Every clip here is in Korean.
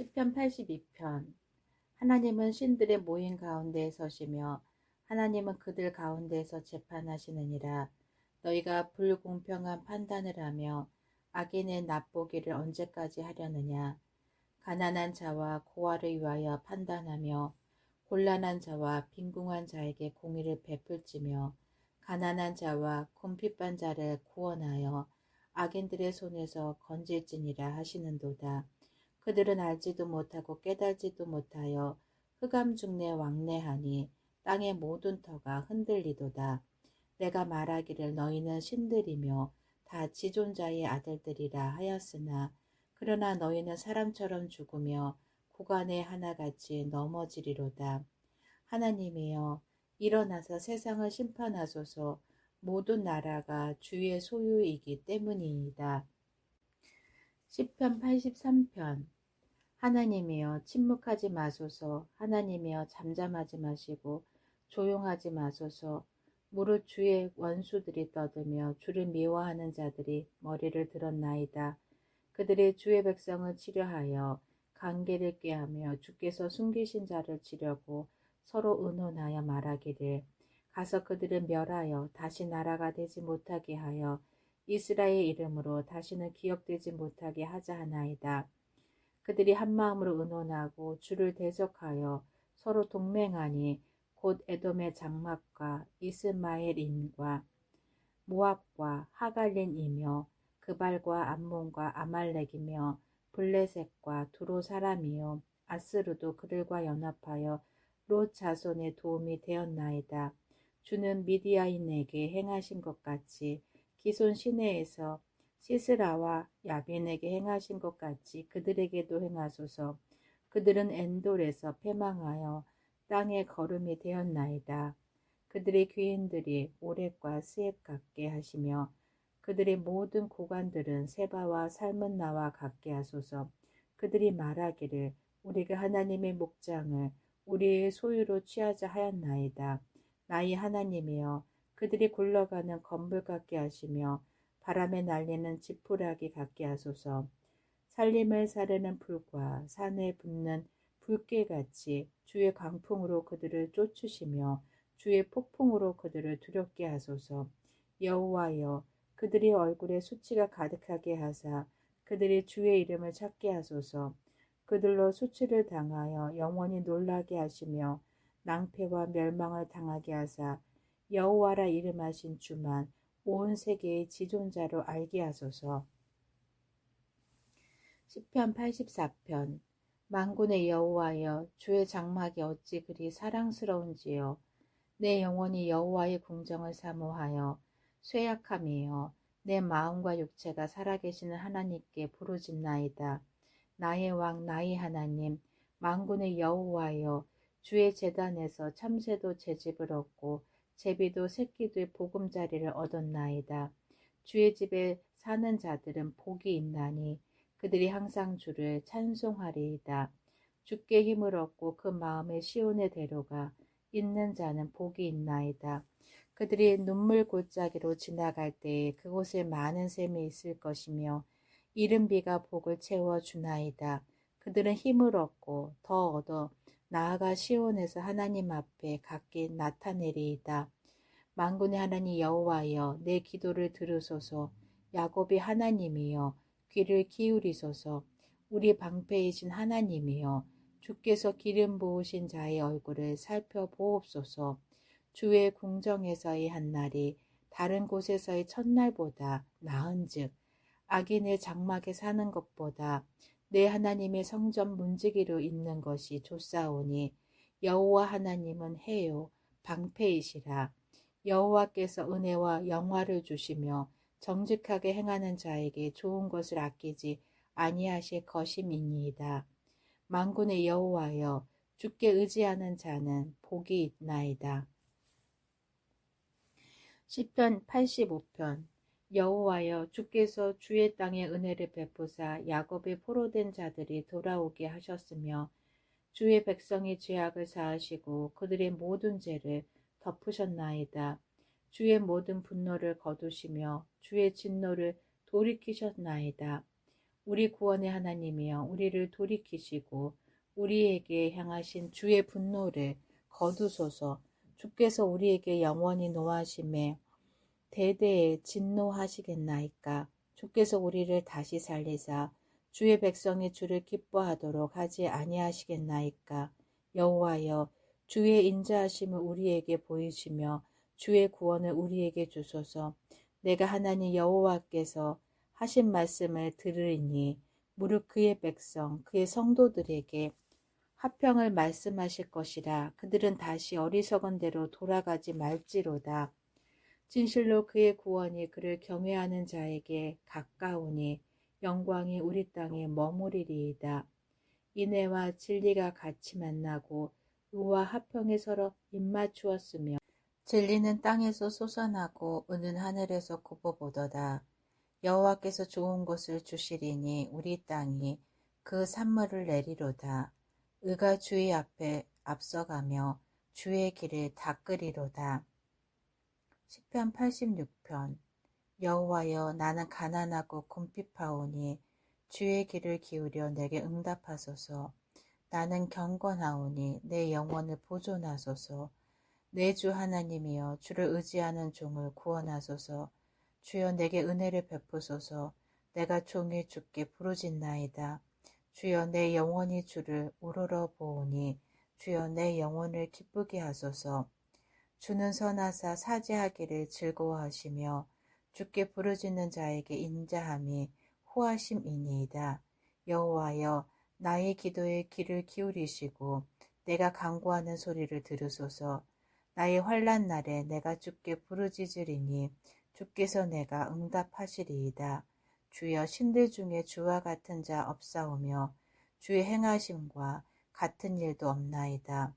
시편 82편. 하나님은 신들의 모임 가운데에 서시며 하나님은 그들 가운데에서 재판하시느니라. 너희가 불공평한 판단을 하며 악인의 납보기를 언제까지 하려느냐? 가난한 자와 고아를 위하여 판단하며 곤란한 자와 빈궁한 자에게 공의를 베풀지며 가난한 자와 궁핍한 자를 구원하여 악인들의 손에서 건질지니라 하시는도다. 그들은 알지도 못하고 깨달지도 못하여 흑암 중내 왕래하니 땅의 모든 터가 흔들리도다. 내가 말하기를 너희는 신들이며 다 지존자의 아들들이라 하였으나 그러나 너희는 사람처럼 죽으며 고간의 하나같이 넘어지리로다. 하나님이여 일어나서 세상을 심판하소서 모든 나라가 주의 소유이기 때문이니다. 시편 83편. 하나님이여 침묵하지 마소서. 하나님이여 잠잠하지 마시고 조용하지 마소서. 무릇 주의 원수들이 떠들며 주를 미워하는 자들이 머리를 들었나이다. 그들의 주의 백성을 치려하여 관계를 꾀하며 주께서 숨기신 자를 치려고 서로 의논하여 말하기를. 가서 그들을 멸하여 다시 나라가 되지 못하게 하여 이스라엘 이름으로 다시는 기억되지 못하게 하자 하나이다. 그들이 한 마음으로 의논하고 주를 대적하여 서로 동맹하니 곧 에돔의 장막과 이스마엘인과 모압과 하갈린이며 그발과 암몬과 아말렉이며 블레셋과 두로 사람이요 아스루도 그들과 연합하여 롯 자손의 도움이 되었나이다. 주는 미디아인에게 행하신 것 같이 기손 시내에서 시스라와 야빈에게 행하신 것 같이 그들에게도 행하소서. 그들은 엔돌에서 패망하여 땅에 걸음이 되었나이다. 그들의 귀인들이 오랩과 스앱 같게 하시며 그들의 모든 고관들은 세바와 삶은 나와 같게 하소서. 그들이 말하기를 우리가 하나님의 목장을 우리의 소유로 취하자 하였나이다. 나의 하나님이여 그들이 굴러가는 건불 같게 하시며 바람에 날리는 지푸라기 같게 하소서. 살림을 사르는 불과 산에 붙는 불길같이 주의 강풍으로 그들을 쫓으시며 주의 폭풍으로 그들을 두렵게 하소서. 여호와여 그들이 얼굴에 수치가 가득하게 하사 그들이 주의 이름을 찾게 하소서. 그들로 수치를 당하여 영원히 놀라게 하시며 낭패와 멸망을 당하게 하사 여호와라 이름하신 주만 온 세계의 지존자로 알게 하소서. 시편 84편. 만군의 여호와여 주의 장막이 어찌 그리 사랑스러운지요. 내 영혼이 여호와의 궁정을 사모하여 쇠약함이요. 내 마음과 육체가 살아계시는 하나님께 부르짖나이다. 나의 왕 나의 하나님 만군의 여호와여 주의 재단에서 참새도 채집을 얻고 제비도 새끼들 보금자리를 얻었나이다. 주의 집에 사는 자들은 복이 있나니 그들이 항상 주를 찬송하리이다. 주께 힘을 얻고 그 마음에 시온에 데려가 있는 자는 복이 있나이다. 그들이 눈물 골짜기로 지나갈 때에 그곳에 많은 샘이 있을 것이며 이른 비가 복을 채워 주나이다. 그들은 힘을 얻고 더 얻어 나아가 시온에서 하나님 앞에 각기 나타내리이다. 만군의 하나님 여호와여 내 기도를 들으소서. 야곱이 하나님이여 귀를 기울이소서. 우리 방패이신 하나님이여 주께서 기름 부으신 자의 얼굴을 살펴보옵소서. 주의 궁정에서의 한날이 다른 곳에서의 첫날보다 나은즉 악인의 장막에 사는 것보다 내 하나님의 성전 문지기로 있는 것이 좋사오니 여호와 하나님은 해요 방패이시라 여호와께서 은혜와 영화를 주시며 정직하게 행하는 자에게 좋은 것을 아끼지 아니하실 것임이니이다. 만군의 여호와여 주께 의지하는 자는 복이 있나이다. 시편 85편 여호와여 주께서 주의 땅에 은혜를 베푸사 야곱의 포로된 자들이 돌아오게 하셨으며 주의 백성이 죄악을 사하시고 그들의 모든 죄를 덮으셨나이다. 주의 모든 분노를 거두시며 주의 진노를 돌이키셨나이다. 우리 구원의 하나님이여 우리를 돌이키시고 우리에게 향하신 주의 분노를 거두소서 주께서 우리에게 영원히 노하심에 대대에 진노하시겠나이까? 주께서 우리를 다시 살리사 주의 백성이 주를 기뻐하도록 하지 아니하시겠나이까? 여호와여 주의 인자하심을 우리에게 보이시며 주의 구원을 우리에게 주소서. 내가 하나님 여호와께서 하신 말씀을 들으리니 무릇 그의 백성 그의 성도들에게 화평을 말씀하실 것이라. 그들은 다시 어리석은 대로 돌아가지 말지로다 진실로 그의 구원이 그를 경외하는 자에게 가까우니 영광이 우리 땅에 머무리리이다. 인애와 진리가 같이 만나고 의와 화평에 서로 입맞추었으며 진리는 땅에서 솟아나고 은은 하늘에서 굽어보도다. 여호와께서 좋은 것을 주시리니 우리 땅이 그 산물을 내리로다. 의가 주의 앞에 앞서가며 주의 길을 닦으리로다. 시편 86편 여호와여 나는 가난하고 궁핍하오니 주의 길을 기울여 내게 응답하소서. 나는 경건하오니 내 영혼을 보존하소서. 내 주 하나님이여 주를 의지하는 종을 구원하소서. 주여 내게 은혜를 베푸소서. 내가 종일 주께 부르짖나이다. 주여 내 영혼이 주를 우러러 보오니 주여 내 영혼을 기쁘게 하소서 주는 선하사 사죄하기를 즐거워하시며 주께 부르짖는 자에게 인자함이 호하심이니이다. 여호와여 나의 기도에 귀를 기울이시고 내가 간구하는 소리를 들으소서 나의 환란 날에 내가 주께 부르짖으리니 주께서 내가 응답하시리이다. 주여 신들 중에 주와 같은 자 없사오며 주의 행하심과 같은 일도 없나이다.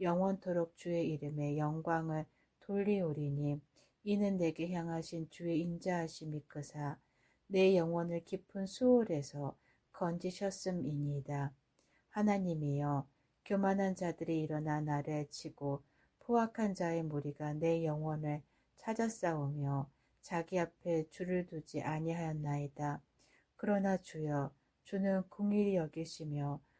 영원토록 주의 이름에 영광을 돌리오리니 이는 내게 향하신 주의 인자하심이 크사 내 영혼을 깊은 수월에서 건지셨음이니이다. 하나님이여 교만한 자들이 일어나 나를 치고 포악한 자의 무리가 내 영혼을 찾아 싸우며 자기 앞에 줄을 두지 아니하였나이다. 그러나 주여 주는 궁일이 여기시며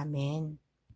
아멘.